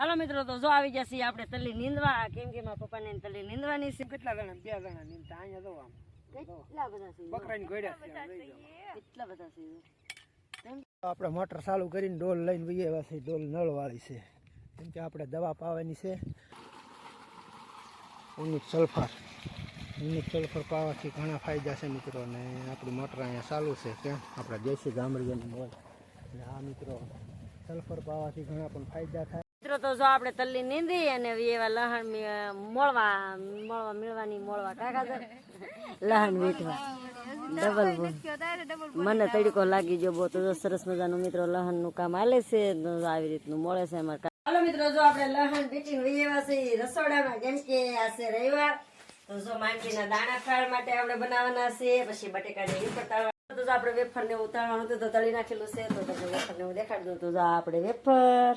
હાલો મિત્રો તો જો આવી જશે આપણે તલી નીંદવા. કેમ કે મારા પપ્પાને તલી નીંદવાની છે. કેટલા જણા બે જણા નીંદતા? અહીંયા જો આમ. કેટલા બધા છે? બકરાની ગોડ્યા કેટલા બધા છે? આપણે મોટર ચાલુ કરીને ડોલ લઈને વઈએ આવ્યા છે ડોલ નળવાળી છે. કેમ કે આપણે દવા પાવાની છે. ઉનું સલ્ફર. ઉનિક સલ્ફર પાવાથી ઘણા ફાયદા છે મિત્રો ને આપણી મોટર અહીંયા ચાલુ છે. કેમ? આપણે દેશી ગામડીઓની મોજ અને આ મિત્રો સલ્ફર પાવાથી ઘણા પણ ફાયદા થાય. મિત્રો, તો જો આપણે તલ્લી નીંદી અને એવા લહણ મળવા મોળવા મોળવા મેળવાની મળવા કાકા લહણ મીઠવા. ડબલ મને તડકો લાગી ગયો બહુ, તો સરસ મજાનું મિત્રો લહણનું કામ હાલે છે આવી રીતનું મળે છે અમારે હાલો મિત્રો, જો આપણે લહણ બીટીને વૈયા છે રસોડામાં કેમ કે આ છે રવિવાર, તો જો માંડવીના દાણા ફાળ માટે આપણે બનાવવાના છે, પછી બટેકાને તળવા તો આપણે વેફર ને ઉતારવાનું તો તળી નાખેલું છે, તો તમને વેફર ને હું દેખાડી દઉં, તો આપણે વેફર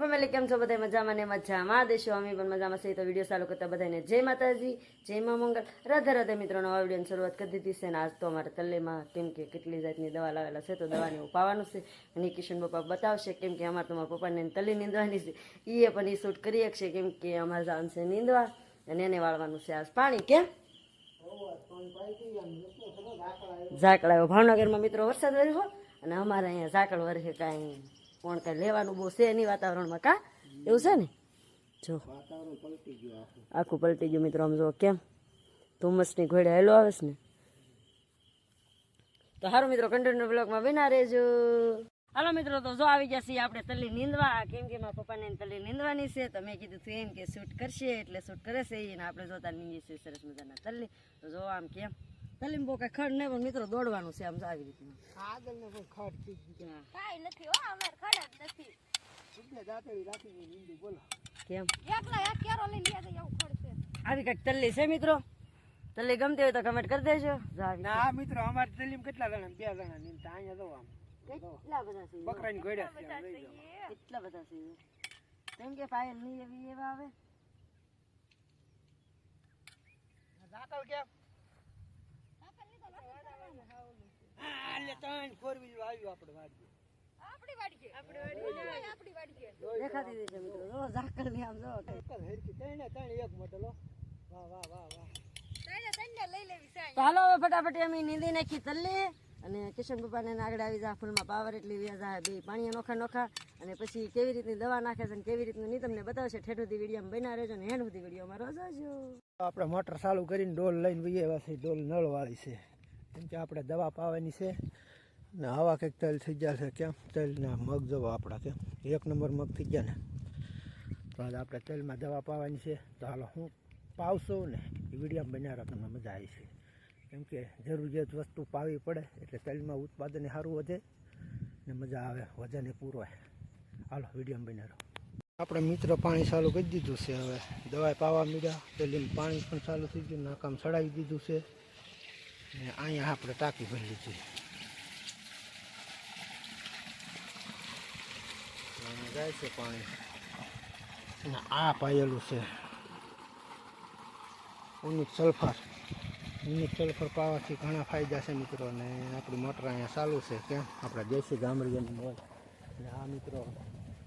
ફેમિલી કેમ છો? બધા મજામાં ને મજામાં? દેશો, અમે પણ મજામાં છે તો વીડિયો ચાલુ કરતા બધાને જય માતાજી, જય મા મંગલ. રાધે રાધે મિત્રો, નવા વિડીયોની શરૂઆત કરી દીધી છે ને આજ તો અમારે તલ્લેમાં કેમ કે કેટલી જાતની દવા લાવેલા છે તો દવાને ઉપાવાનું છે. અને કિશન પપ્પા બતાવશે કેમ કે અમારે તમારા પપ્પાને તલ્લી નીંદવાની છે. એ પણ એ શૂટ કરી શકશે કેમ કે અમારે જવાનું છે નીંદવા અને એને વાળવાનું છે આજ પાણી, કેમ? ઝાકળ આવ્યો. ભાવનગરમાં મિત્રો વરસાદ વર્યો અને અમારે અહીંયા ઝાકળ વરસે કાંઈ. કોણ કાંઈ લેવાનું બહુ છે નહીં વાતાવરણમાં કા? એવું છે ને? જો. આખું પલટી ગયું મિત્રો, આમ જો કેમ? ધુમ્મસની ઘોડે હેલો આવે છે ને? તો સારું મિત્રો કન્ટિન્યુ બ્લોગમાં બના રહેજો. હાલો મિત્રો, તો જો આવી જશે આપણે તલી નીંદવા. કેમ કે મારા પપ્પાને તલ્લી નીંદવાની છે, તો મેં કીધું તું એમ કે શૂટ કરશે, એટલે શૂટ કરે છે એને આપણે જોતા છીએ સરસ મજાના તલ્લી. તો જો આમ કેમ? તલ્લીમાં કઈ ખડ નહીં પણ મિત્રો દોડવાનું છે આમ જો આવી રીતનું. આગળ ને પણ ખડ થઈ કાંઈ નથી હો અમારે ખડ જ નથી. ગયું દાંતળી રાખીને નીંદું બોલો કેમ? એકલા એક કેરો લઈ લે જાય એવું ખડ છે. આવી કંઈક તલ્લી છે મિત્રો? તલ્લી ગમતી હોય તો કમેન્ટ કરી દેજો. જો ના આ મિત્રો અમારે તલીમ કેટલા જણા બે જણા નીંદતા અહીંયા જો આમ કેટલા બધા છે? બકરાની ગોડ્યા છે. કેટલા બધા છે? કેમ કે પાયલ નહીં એવી એવા આવે? ઝાકળ કેમ? એટલે ત્રણ four wheel આવ્યું આપણે વાડીએ. આપણી વાડી આપણી વાડી આપણી વાડી છે દેખાતી હતી છે મિત્રો. જો ઝાકળની આમ જો ઝાકળ ત્રણે ત્રણ એક મોડેલ વાહ વાહ વાહ વાહ. તને તને લઈ લેવી છે તો હાલો હવે ફટાફટ અમે નીંદી નાખી તલ્લી અને કિશન પપ્પાને આગળ આવી જા ફૂલમાં પાવર એટલી વ્યાજ જાય બે પાણી નોખા નોખા અને પછી કેવી રીતની દવા નાખે છે અને કેવી રીતનું નહીં તમને બતાવશે. ઠેઠ સુધી વિડીયોમાં બના રહેજો ને હેન્ડ સુધી વિડીયોમાં રોજાજો. આપણે મોટર ચાલુ કરીને ડોલ લઈને આવ્યા છે ડોલ નળવાળી છે. કેમ કે આપણે દવા પાવાની છે ને આવા કંઈક તેલ થઈ ગયા છે. કેમ? તેલના મગ જવો આપણા કેમ એક નંબર મગ થઈ ગયા ને. તો આજે આપણે તેલમાં દવા પાવાની છે. તો હાલો હું પાવશો ને એ વિડીયામાં બનાવવા તમને મજા આવી છે. કેમ કે જરૂરિયાત વસ્તુ પાવી પડે એટલે તેલમાં ઉત્પાદન સારું વધે ને મજા આવે, વજન એ પૂરો હોય. હાલો વિડીયામાં બનાવો. આપણે મિત્ર પાણી ચાલુ કરી દીધું છે હવે. દવાઈ પાવા મીડ્યા પેલી પાણી પણ ચાલુ થઈ ગયું નાકામ ચડાવી દીધું છે. અહીંયા આપણે ટાંકી ભરી લીધી જાય છે પાણી. અને આ પાયેલું છે. ઉનિક સલ્ફર ઉનિક સલ્ફર પાવાથી ઘણા ફાયદા છે મિત્રો ને આપણી મોટર અહીંયા ચાલુ છે કેમ આપણા દેશી ગામડીઓની મોજ અને આ મિત્રો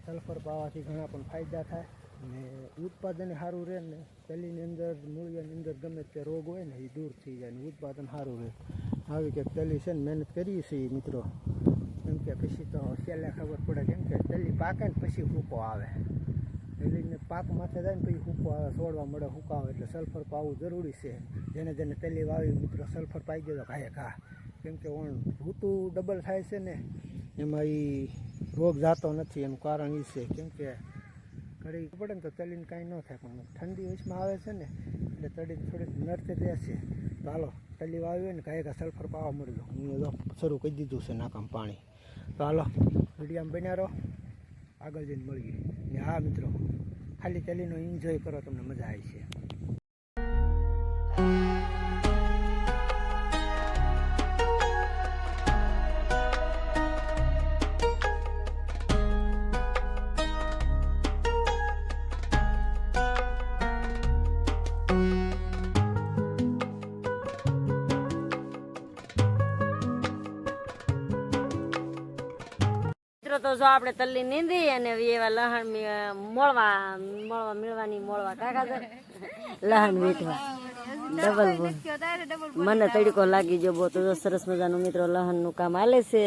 સલ્ફર પાવાથી ઘણા પણ ફાયદા થાય. અને ઉત્પાદન સારું રહે ને પહેલીની અંદર મૂળિયાની અંદર ગમે તે રોગ હોય ને એ દૂર થઈ જાય ને ઉત્પાદન સારું રહે. આવી કે પહેલી છે ને મહેનત કરીએ છીએ મિત્રો. કેમ કે પછી તો છેલ્લે ખબર પડે કેમ કે તેલી પાકે ને પછી હૂકો આવે. તેલીને પાક માથે જાય ને પછી હૂકો આવે, છોડવા મળે આવે. એટલે સલ્ફર પાવું જરૂરી છે. જેને જેને પહેલી વાવી મિત્રો સલ્ફર પાઈ દેજો ઘાએ ઘા કેમ કે ઓણ ઋતુ ડબલ થાય છે ને, એમાં એ રોગ જાતો નથી. એનું કારણ એ છે. કેમ કે ઘડી પડે ને તો તળીને કાંઈ ન થાય, પણ ઠંડી વચમાં આવે છે ને, એટલે તળીને થોડીક નરતે રહેશે તો હાલો તલી વાવી ને, કાંઈ કાંઈ સલ્ફર પાવા મળી લો હું તો શરૂ કરી દીધું છે નાકામ પાણી. તો હાલો, વિડીયામાં બન્યા રહો. આગળ જઈને મળીએ. ને હા મિત્રો, ખાલી તલીનો એન્જોય કરો, તમને મજા આવી છે. મિત્રો તો જો આપણે તલ્લી નીંદી અને એવા લહણ મોળવા મોળવા મેળવાની મોળવા કાકા તો લહણ વીટવા ડબલ બોલ મને તડકો લાગી ગયો બહુ તો સરસ મજાનું મિત્રો લહણનું કામ હાલે છે.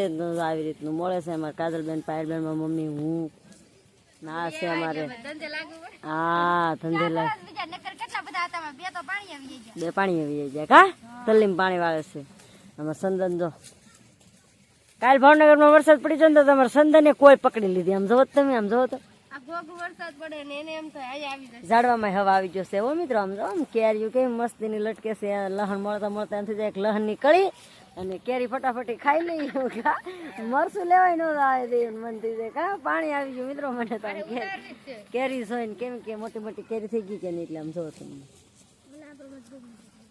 આવી રીતનું મળે છે. અમારે કાજલબેન પાયલબેન મારી મમ્મી હું ના છે અમારે. હા ધંધે લાગ બે પાણી આવી જાય કા? તલ્લીમ પાણી વાળે છે. અમારે સંદન જો. કાલ ભાવનગરમાં વરસાદ પડી જાય ને તો તમારે સંદને કોઈ પકડી લીધી. આમ જોવો તમે આમ જોવો તો. જશે. ઝાડવામાં હવા આવી જશે. હો મિત્રો આમ જો કેરીઓ કેવી મસ્તીની લટકે છે. આ લહણ મળતા મળતા એમ એક જાય કે કળી અને કેરી ફટાફટી ખાઈ લઈ. એવું મરસું લેવાય ન આવે દે એવું મન થઈ જાય. કા પાણી આવી ગયું મિત્રો મને તો. કેરી કેરી જોઈને કેમ કે મોટી મોટી કેરી થઈ ગઈ કે નહીં એટલે આમ જોવો તમને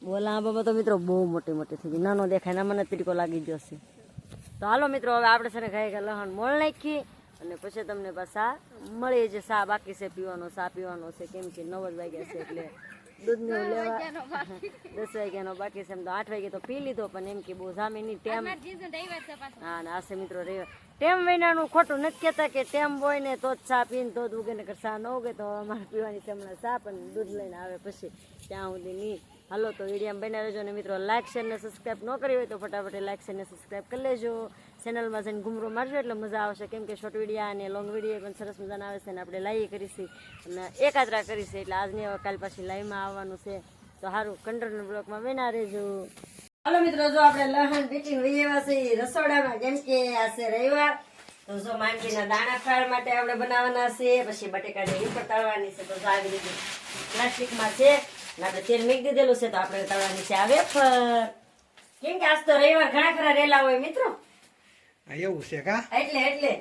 બોલા બાબા તો મિત્રો બહુ મોટી મોટી થઈ ગઈ. નાનો દેખાય ના મને તરીકો લાગી છે. તો હાલો મિત્રો હવે આપણે છે ને ખાઈ કે લહણ મોળ નાખી અને પછી તમને પાછા મળીએ જે સા બાકી છે પીવાનો સા પીવાનો છે કેમ કે નવ જ વાગ્યા છે એટલે દૂધનું લેવા દસ વાગ્યાનો બાકી છે એમ તો આઠ વાગે તો પી લીધો પણ એમ કે બહુ જામી નહીં ટેમ હા ને આશે મિત્રો રે ટેમ વિનાનું ખોટું નથી કહેતા કે ટેમ હોય ને તો જ ચા પીને તો જ ઉગે ને સા ન ઉગે તો અમારે પીવાની છે હમણાં ચા પણ દૂધ લઈને આવે પછી ત્યાં સુધી નહીં હાલો તો વીડિયો બન્યા રહેજો ને મિત્રો લાઇક શેર ને સબસ્ક્રાઈબ ન કરી હોય તો ફટાફટ લાઇક શેર ને સબસ્ક્રાઈબ કરી લેજો. ચેનલમાં જઈને ઘૂમરો મારજો એટલે મજા આવશે. કેમ કે શોર્ટ વિડીયા અને લોંગ વીડિયો પણ સરસ મજાના આવે છે અને આપણે લાઈ કરીશી અને એકાદરા કરીશું. એટલે આજની કાલ પાછી લાઈવમાં આવવાનું છે. તો સારું કંટ્રોલ બ્લોકમાં બન્યા રહેજો. હાલો મિત્રો જો આપણે લહણ બીટી વહી એવા છે રસોડામાં જેમ કે આ છે રવિવાર તો જો માંડવીના દાણા ફાળ માટે આપણે બનાવવાના છે પછી બટેકાની ઉપર તળવાની છે તો જો આવી રીતે પ્લાસ્ટિકમાં છે અને આપણે તેલ મીક દીધેલું છે તો આપણે તળવાની છે આવે કેમ કે આજ તો રવિવાર ઘણા ખરા રેલા હોય મિત્રો. એવું છે કા? એટલે એટલે.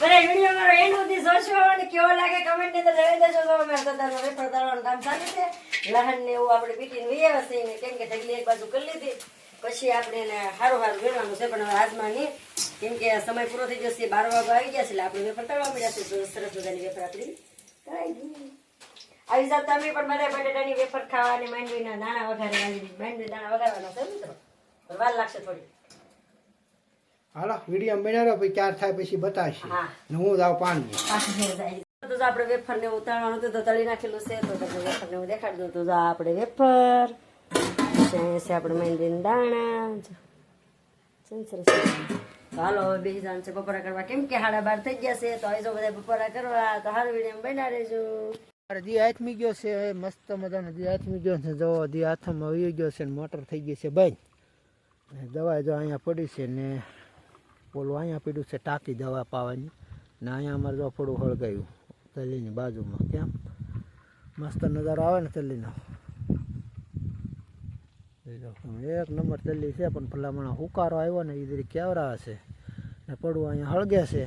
બધા વીડિયો મારો એન્ડ સુધી જોશો અને કેવો લાગે કમેન્ટની અંદર જણાવી દેજો. તો અમે દાદાનો વેફર તળવાનું કામ ચાલુ છે. લહન ને એવું આપણે બીટીને વહી આવ્યા છે કેમ કે ઢગલી એક બાજુ કરી લીધી. પછી આપણે એને સારું સારું વેણવાનું છે પણ હવે હાથમાં નહીં. કેમ કે સમય પૂરો થઈ જશે બાર વાગો આવી ગયા છે એટલે આપણે વેફર તળવા મળ્યા છે સરસ મજાની વેફર આપણી તળાઈ ગઈ. આવી જાત તમે પણ બધા બટેટાની વેફર ખાવાની માંડવીના દાણા વઘારે માંડવી દાણા વઘારવાના છે મિત્રો. વાર લાગશે થોડી હાલો વીડિયો બન્યા રહ્યો પછી ચાર થાય પછી બતાવશે. હા. જાઉં પાણી. તો આપણે વેફર ને ઉતારવાનું તો તળી નાખેલું છે તો તમને વેફર ને હું દેખાડી દઉં તો આપણે વેફર. છે છે આપણે મહેંદીના દાણા જો. હાલો હવે બેસી જવાનું છે બપોરા કરવા. કેમ કે હાડા બાર થઈ ગયા છે તો આવી જાઓ બધા બપોરા કરવા. તો હાર વીડિયો બના રહેજો. દી હાથમી ગયો છે મસ્ત મજાનો દી હાથમી ગયો છે. જો દી હાથમાં આવી ગયો છે ને મોટર થઈ ગઈ છે બંધ. ને દવા જો અહીંયા પડી છે ને ઓલું અહીંયા પીડ્યું છે ટાંકી દવા પાવાની. ને અહીંયા અમારે જો થોડું હળગાયું તલીની બાજુમાં. કેમ? મસ્ત નજારો આવે ને તલીનો. એક નંબર ચલ્લી છે, પણ ભલામણ હુકારો આવ્યો ને એ જરી કેવરા છે ને પડવું અહીંયા હળગે છે.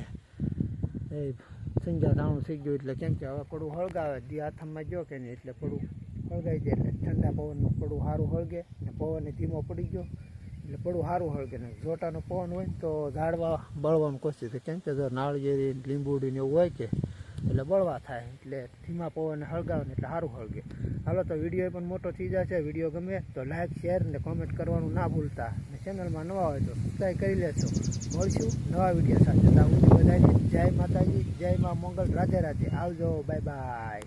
એ સંજા ધાણું થઈ ગયું એટલે કેમ કે હવે પડું હળગાવે. દી હાથમાં ગયો કે નહીં એટલે પડું હળગાઈ જાય એટલે ઠંડા પવનમાં પડવું સારું હળગે ને પવન ધીમો પડી ગયો એટલે પડું સારું હળગે. ને જોટાનો પવન હોય તો ઝાડવા બળવામાં કોશિશ કેમ કે જો નાળિયેરી લીંબુડી ને એવું હોય કે એટલે બળવા થાય, એટલે ધીમા પવન હળગાવે એટલે સારું હળગે. હાલો તો વીડિયો પણ મોટો થઈ જશે. વીડિયો ગમે તો લાઇક શેર ને કોમેન્ટ કરવાનું ના ભૂલતા. ને ચેનલમાં નવા હોય તો સબસ્ક્રાઈબ કરી લેશો મળશું નવા વીડિયો સાથે. બધાને. જય માતાજી, જય મા મંગલ. રાધે રાધે. આવજો. Bye bye